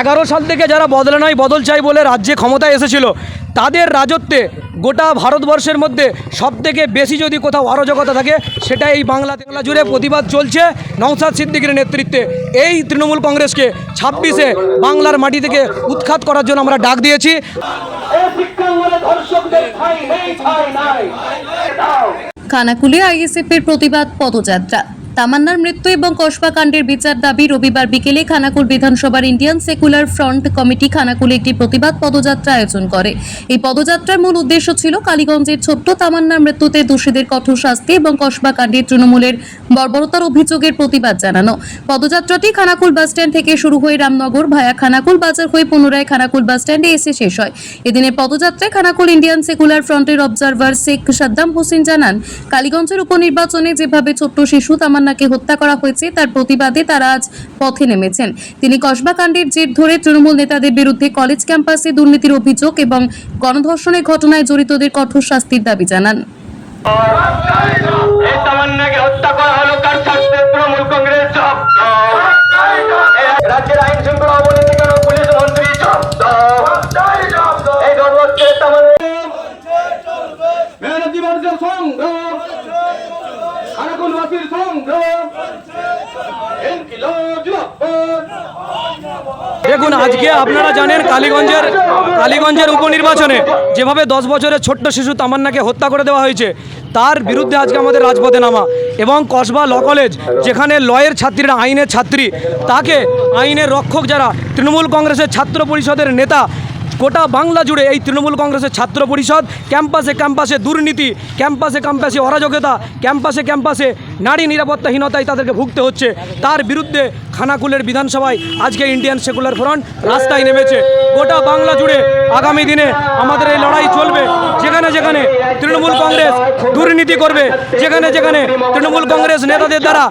এগারো সাল থেকে যারা বদলে নয় বদল চাই বলে রাজ্যে ক্ষমতায় এসেছিল তাদের রাজত্বে গোটা ভারতবর্ষের মধ্যে সব থেকে বেশি যদি কোথাও অরাজকতা থাকে সেটা এই বাংলা বাংলা জুড়ে প্রতিবাদ চলছে নওসাদ সিদ্দিকের নেতৃত্বে। এই তৃণমূল কংগ্রেসকে ছাব্বিশে বাংলার মাটি থেকে উৎখাত করার জন্য আমরা ডাক দিয়েছি। খানাকুলে আইএসএফের প্রতিবাদ পদযাত্রা। তামান্নার মৃত্যু এবং কসবা কাণ্ডের বিচার দাবি রবিবার বিকেলে খানাকুল বিধানসভার ইন্ডিয়ান সেকুলার ফ্রন্ট কমিটি খানাকুলে একটি প্রতিবাদ পদযাত্রা আয়োজন করে। এই পদযাত্রার মূল উদ্দেশ্য ছিল কালীগঞ্জের ছোট্ট তামান্নার মৃত্যুতে দোষীদের কঠোর শাস্তি এবং কসবা কাণ্ডের তৃণমূলের বর্বরতার অভিযোগের প্রতিবাদ জানানো। পদযাত্রাটি খানাকুল বাসস্ট্যান্ড থেকে শুরু হয়ে রামনগর ভায়া খানাকুল বাজার হয়ে পুনরায় খানাকুল বাসস্ট্যান্ডে এসে শেষ হয়। এদিনের পদযাত্রায় খানাকুল ইন্ডিয়ান সেকুলার ফ্রন্টের অবজারভার শেখ সাদ্দাম হোসেন জানান, কালীগঞ্জের উপনির্বাচনে যেভাবে ছোট্ট শিশু তামান্নাকে হত্যা করা হয়েছে, তার প্রতিবাদে তারা আজ পথে নেমেছেন। তিনি কসবা কাণ্ডের জের ধরে তৃণমূল নেতাদের বিরুদ্ধে কলেজ ক্যাম্পাসে দুর্নীতির অভিযোগ এবং গণধর্ষণের ঘটনায় জড়িতদের কঠোর শাস্তির দাবি জানান। রাজ্যের আইন দেখুন, আজকে আপনারা জানেন কালীগঞ্জের কালীগঞ্জের উপনির্বাচনে যেভাবে দশ বছরের ছোট্ট শিশু তামান্নাকে হত্যা করে দেওয়া হয়েছে, তার বিরুদ্ধে আজকে আমাদের রাজপথে নামা। এবং কসবা ল কলেজ, যেখানে লয়ের ছাত্রীরা, আইনের ছাত্রী, তাকে আইনের রক্ষক যারা, তৃণমূল কংগ্রেসের ছাত্র পরিষদের নেতা গোটা বাংলা জুড়ে এই তৃণমূল কংগ্রেসের ছাত্র পরিষদ, ক্যাম্পাসে ক্যাম্পাসে দুর্নীতি, ক্যাম্পাসে ক্যাম্পাসে অরাজকতা, ক্যাম্পাসে ক্যাম্পাসে নারী নিরাপত্তাহীনতায় তাদেরকে ভুগতে হচ্ছে। তার বিরুদ্ধে খানাকুলের বিধানসভায় আজকে ইন্ডিয়ান সেকুলার ফ্রন্ট রাস্তায় নেমেছে। গোটা বাংলা জুড়ে আগামী দিনে আমাদের এই লড়াই চলবে। যেখানে যেখানে তৃণমূল কংগ্রেস দুর্নীতি করবে, যেখানে যেখানে তৃণমূল কংগ্রেস নেতাদের দ্বারা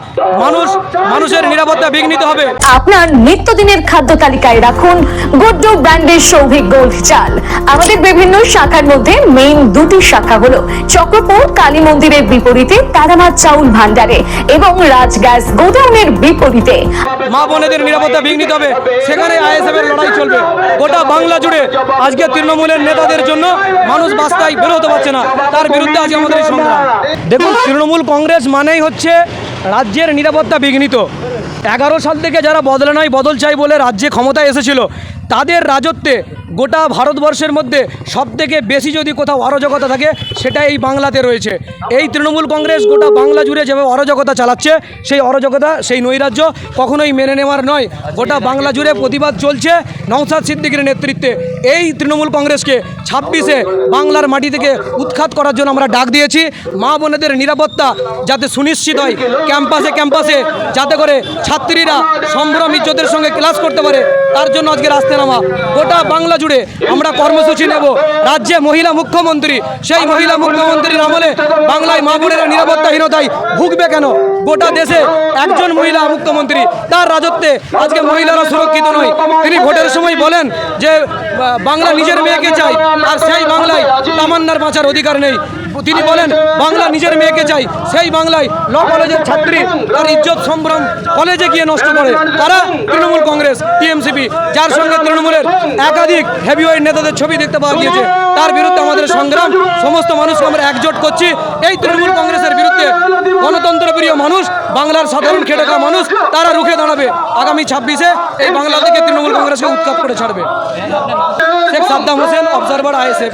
মানুষ, মানুষের নিরাপত্তা বিঘ্নিত হবে। আপনার নিত্যদিনের খাদ্য তালিকায় রাখুন। গুড্ডু ব্র্যান্ডের সৌভিক গোল্ড চাল। আমাদের বিভিন্ন শাখার মধ্যে মেইন দুটি শাখা হলো চক্রপুর, কালী মন্দিরের বিপরীতে তারামাত চাউল ভান্ডারে এবং রাজ গ্যাস গোডাউনের বিপরীতে। মা বোনেদের নিরাপত্তা বিঘ্নিত হবে। সেখানে আইএসএফ এর লড়াই চলবে। গোটা বাংলা জুড়ে আজকে তৃণমূলের নেতাদের জন্য মানুষ বাস্তায় বের হতে পারছে না। তার বিরুদ্ধে আজকে আমাদের সংগ্রাম। দেখুন, তৃণমূল কংগ্রেস মানেই হচ্ছে রাজ্যের নিরাপত্তা বিঘ্নিত। এগারো সাল থেকে যারা বদলে নয় বদল চাই বলে রাজ্যে ক্ষমতায় এসেছিল, তাদের রাজত্বে গোটা ভারতবর্ষের মধ্যে সব থেকে বেশি যদি কোথাও অরাজকতা থাকে, সেটা এই বাংলাতে রয়েছে। এই তৃণমূল কংগ্রেস গোটা বাংলা জুড়ে যেভাবে অরাজকতা চালাচ্ছে, সেই অরাজকতা, সেই নৈরাজ্য কখনোই মেনে নেওয়ার নয়। গোটা বাংলা জুড়ে প্রতিবাদ চলছে নওসাদ সিদ্দিকের নেতৃত্বে। এই তৃণমূল কংগ্রেসকে ছাব্বিশে বাংলার মাটি থেকে উৎখাত করার জন্য আমরা ডাক দিয়েছি। মা বোনেদের নিরাপত্তা যাতে সুনিশ্চিত হয়। ক্যাম্পাসে ক্যাম্পাসে যাতে করে ছাত্রীরা সম্ভ্রম ইজ্জতের সঙ্গে ক্লাস করতে পারে, তার জন্য আজকে রাস্তায় নামা। গোটা বাংলা জুড়ে আমরা কর্মসূচি নেব। রাজ্যে মহিলা মুখ্যমন্ত্রী, সেই মহিলা মুখ্যমন্ত্রীর আমলে বাংলায় মা বোনেরা নিরাপত্তাহীনতায় ভুগবে কেন? গোটা দেশে একজন মহিলা মুখ্যমন্ত্রী, তার রাজত্বে আজকে মহিলারা সুরক্ষিত নয়। তিনি ভোটের সময় বলেন যে বাংলা নিজের মেয়েকে চাই, আর সেই বাংলায় তামান্নার বাঁচার অধিকার নেই। তিনি বলেন, বাংলা নিজের মেয়েকে চাই, সেই বাংলায় ল কলেজের ছাত্রী তার ইজ্জত সম্ভ্রম কলেজে গিয়ে নষ্ট করে। তারা তৃণমূল কংগ্রেস, টিএমসিপি, যার সঙ্গে তৃণমূলের একাধিক হেভিওয়েট নেতাদের ছবি দেখতে পাওয়া গিয়েছে। তার বিরুদ্ধে আমাদের সংগ্রাম, সমস্ত মানুষকে আমরা একজোট করছি। এই তৃণমূল কংগ্রেসের বিরুদ্ধে প্রিয় মানুষ, বাংলার সাধারণ খেটে খাওয়া মানুষ, তারা রুখে দাঁড়াবে। আগামী ছাব্বিশে এই বাংলা থেকে তৃণমূল কংগ্রেসকে উৎখাত করে ছাড়বে। Sheikh Saddam Hossain observer ISF